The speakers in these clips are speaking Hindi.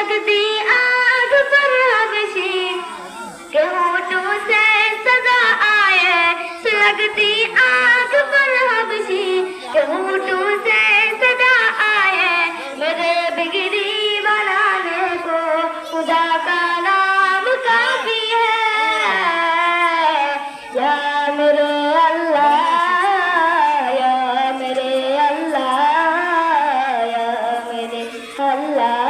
सुलगती आग पर हबशी के होठों से सदा आए सुलगती आग पर हबशी के होठों से सदा आए, मेरे बिगड़ी बनाने को खुदा का नाम काफ़ी है। या मेरे अल्लाह, या मेरे अल्लाह, या मेरे अल्लाह।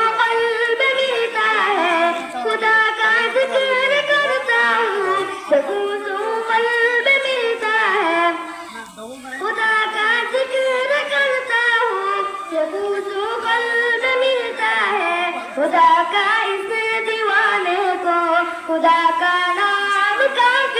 खुदा का इस दीवाने को खुदा का नाम काफी